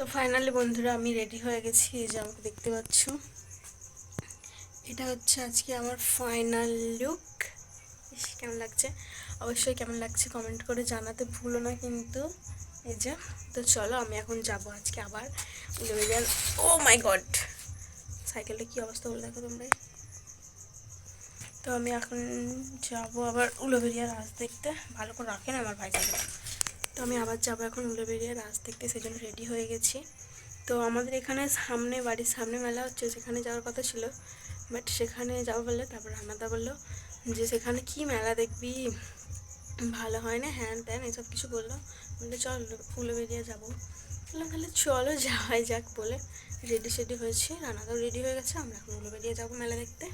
তো ফাইনালি বন্ধুরা আমি রেডি হয়ে গেছি, এই যে আমাকে দেখতে পাচ্ছ। এটা হচ্ছে আজকে আমার ফাইনাল লুক কেমন লাগছে? অবশ্যই কেমন লাগছে কমেন্ট করে জানাতে ভুলো না কিন্তু। এই যে, তো চলো আমি এখন যাব আজকে আবার। উলুবেরিয়ার ও মাই গড সাইকেলটা কী অবস্থা বলে দেখো তোমরাই তো আমি এখন যাব আবার উলুবেরিয়া রাস দেখতে। ভালো করে রাখেন আমার ভাই সাইকেল তো আমি আবার যাব এখন উলুবেরিয়া রাস দেখতে সেই জন্য রেডি হয়ে গেছি। তো আমাদের এখানে সামনে, বাড়ির সামনে মেলা হচ্ছে, সেখানে যাওয়ার কথা ছিল। বাট সেখানে যাব বললে তারপর রান্নাদা বলল যে, সেখানে কি মেলা দেখবি? ভালো হয় না, হ্যান ত্যান, এসব কিছু বলল। বললে চল উলুবেরিয়া যাব। বললাম, তাহলে চলো, যাওয়াই যাক, বলে রেডি সেডি হয়েছি। রান্নাদাও রেডি হয়ে গেছে, আমরা এখন উলুবেরিয়া যাব মেলা দেখতে।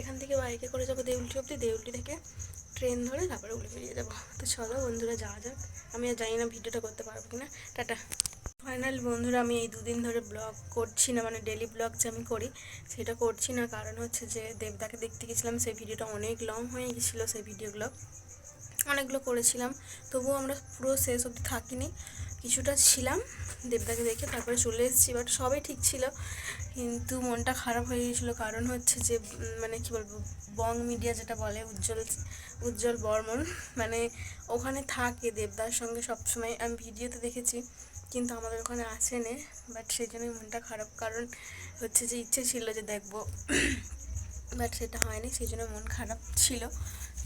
এখান থেকে বাইকে করে যাব দেউলটি অবধি, দেউলটি থেকে। ট্রেন ধরে তারপরে উলে বেরিয়ে যাব। তো চলো বন্ধুরা, যাওয়া যাক। আমি আর জানি না ভিডিওটা করতে পারব কিনা। টাটা। ফাইনাল বন্ধুরা, আমি এই দুদিন ধরে ব্লগ করছি না মানে ডেলি ব্লগ যে আমি করি, সেটা করছি না। কারণ হচ্ছে যে দেবদাকে দেখতে গেছিলাম, সেই ভিডিওটা অনেক লং হয়ে গেছিল, সেই ভিডিওগুলো অনেকগুলো করেছিলাম। তবুও আমরা পুরো শেষ অবধি থাকিনি। কিছুটা ছিলাম। দেবদাকে দেখে তারপরে চলে এসেছি বাট সবই ঠিক ছিল। কিন্তু মনটা খারাপ হয়ে গিয়েছিল, কারণ হচ্ছে যে মানে কি বলব, বং মিডিয়া যেটা বলে, উজ্জ্বল উজ্জ্বল বর্মন মানে ওখানে থাকে দেবদার সঙ্গে সবসময়। আমি ভিডিওতে দেখেছি, কিন্তু আমাদের ওখানে আসেনে বাট সেই জন্যই মনটা খারাপ। কারণ হচ্ছে যে, ইচ্ছে ছিল যে দেখব বাট সেটা হয়নি, সেই জন্য মন খারাপ ছিল।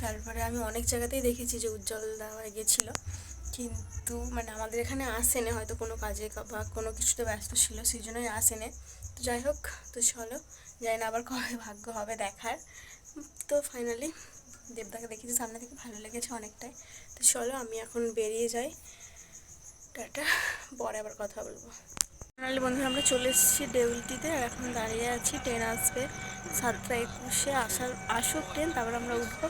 তারপরে আমি অনেক জায়গাতেই দেখেছি যে, উজ্জ্বল দেওয়া গেছিল কিন্তু মানে আমাদের এখানে আসেনে হয়তো কোনো কাজে বা কোনো কিছুতে ব্যস্ত ছিল, সেই জন্যই আসেনে। তো যাই হোক, তো চলো যাই না আবার কবে ভাগ্য হবে দেখার। তো ফাইনালি দেবদাকে দেখেছি, সামনে থেকে ভালো লেগেছে অনেকটাই। তো চলো, আমি এখন বেরিয়ে যাই। টাটা, পরে আবার কথা বলব। ফাইনালি বন্ধুরা, আমরা চলে এসেছি দেউলটিতে, আর এখন দাঁড়িয়ে আছি ট্রেন আসবে। সাতটা একুশে আসার, আসুক ট্রেন তারপর আমরা উঠবো।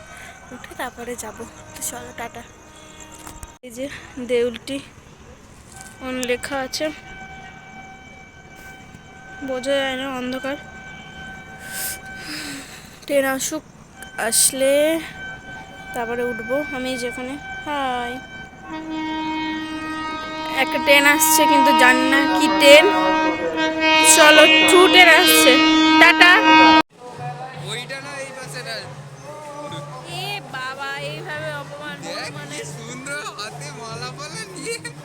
উঠে তারপরে যাব। তো চলো, টাটা। এই যে দেউলটি অন লেখা আছে। বোঝা যায় না অন্ধকার। ট্রেন আসুক আসলে তারপরে উঠবো। আমি যেখানে হাই। একটা ট্রেন আসছে কিন্তু জানি না কি ট্রেন। চলো ট্রু ট্রেন আসছে। টাটা। ওইটা না এই পাশেটা এ বাবা এইভাবে অপমান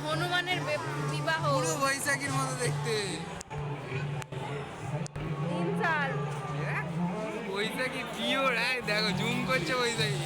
হনুমানের বিবাহ। পুরো বৈশাখীর মতো দেখতে। দেখ, বৈশাখী পিওর দেখো জুম করছে বৈশাখী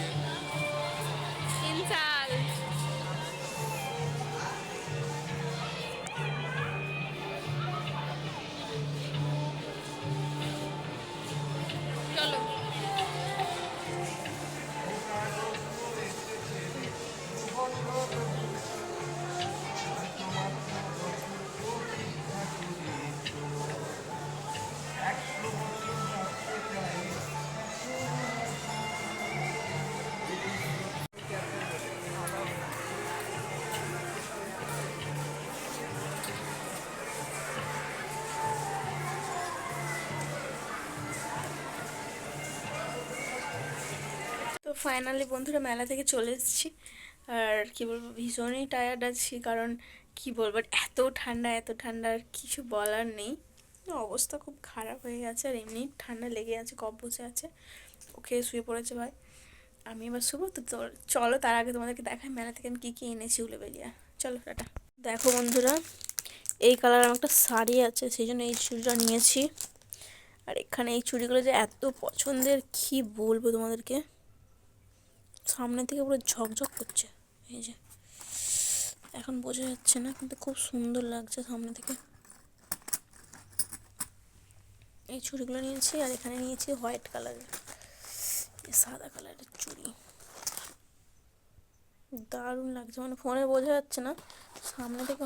ফাইনালি বন্ধুরা মেলা থেকে চলে এসেছি। আর কি বলব, ভীষণই টায়ার্ড আছি, কারণ কি বলব, এত ঠান্ডা এত ঠান্ডা, আর কিছু বলার নেই। অবস্থা খুব খারাপ হয়ে গেছে, আর এমনি ঠান্ডা লেগে আছে কপ বসে আছে। ওকে, শুয়ে পড়েছে ভাই। আমি এবার তো তো- চলো তার আগে তোমাদেরকে দেখাই মেলা থেকে আমি কী কী এনেছি উলে বেরিয়ে চলো, টাটা। দেখো বন্ধুরা, এই কালার আমার একটা শাড়ি আছে, সেই জন্য এই চুড়িটা নিয়েছি। আর এখানে এই চুড়িগুলো যে এত পছন্দের, কি বলব তোমাদেরকে? সামনে থেকে পুরো ঝকঝক করছে। এই যে এখন বোঝা যাচ্ছে না কিন্তু খুব সুন্দর লাগছে সামনে থেকে। এই চুড়িগুলো নিয়েছি আর এখানে নিয়েছি হোয়াইট কালারের। সাদা কালারের চুড়ি। দারুণ লাগছে মানে ফোনে বোঝা যাচ্ছে না। সামনে থেকে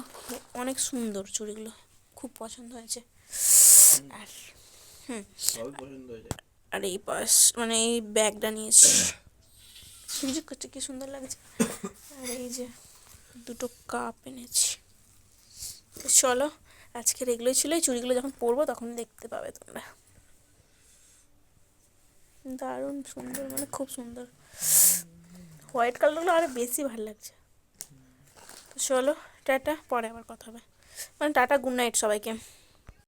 অনেক সুন্দর চুড়িগুলো খুব পছন্দ হয়েছে। আর হুম। আর এই পাশ মানে এই ব্যাগটা নিয়েছি। ঝিকঝিক করছে, কি সুন্দর লাগছে। আর এই যে দুটো কাপ এনেছি। তো চলো, আজকের এগুলোই ছিল, এই চুড়িগুলো যখন পরবো তখন দেখতে পাবে তোমরা। দারুণ সুন্দর মানে খুব সুন্দর। হোয়াইট কালারগুলো আরও বেশি ভালো লাগছে। তো চলো, টাটা, পরে আবার কথা হবে। মানে টাটা, গুড নাইট সবাইকে।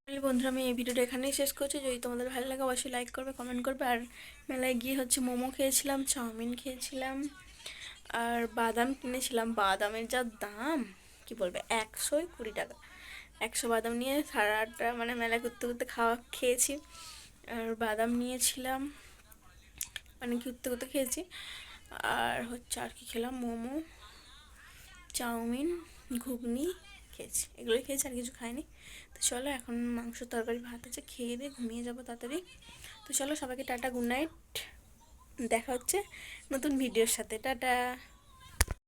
বন্ধুরা, আমি এই ভিডিওটা এখানেই শেষ করছি। যদি তোমাদের ভালো লাগে, অবশ্যই লাইক করবে কমেন্ট করবে। আর মেলায় গিয়ে হচ্ছে মোমো খেয়েছিলাম, চাউমিন খেয়েছিলাম, আর বাদাম কিনেছিলাম। বাদামের যা দাম, কি বলবে, একশোই কুড়ি টাকা। একশো বাদাম নিয়ে সারাটা মানে মেলা করতে করতে খাওয়া খেয়েছি। আর বাদাম নিয়েছিলাম মানে ঘুরতে ঘুরতে খেয়েছি। আর হচ্ছে আর কি খেলাম, মোমো, চাউমিন, ঘুগনি খেয়েছি। এগুলোই খেয়েছি, আর কিছু খাইনি। তো চলো এখন মাংস, তরকারি, ভাত আছে, খেয়ে দিয়ে ঘুমিয়ে যাব তাড়াতাড়ি। তো চলো সবাইকে টাটা, গুড নাইট। দেখা হচ্ছে নতুন ভিডিওর সাথে। টাটা।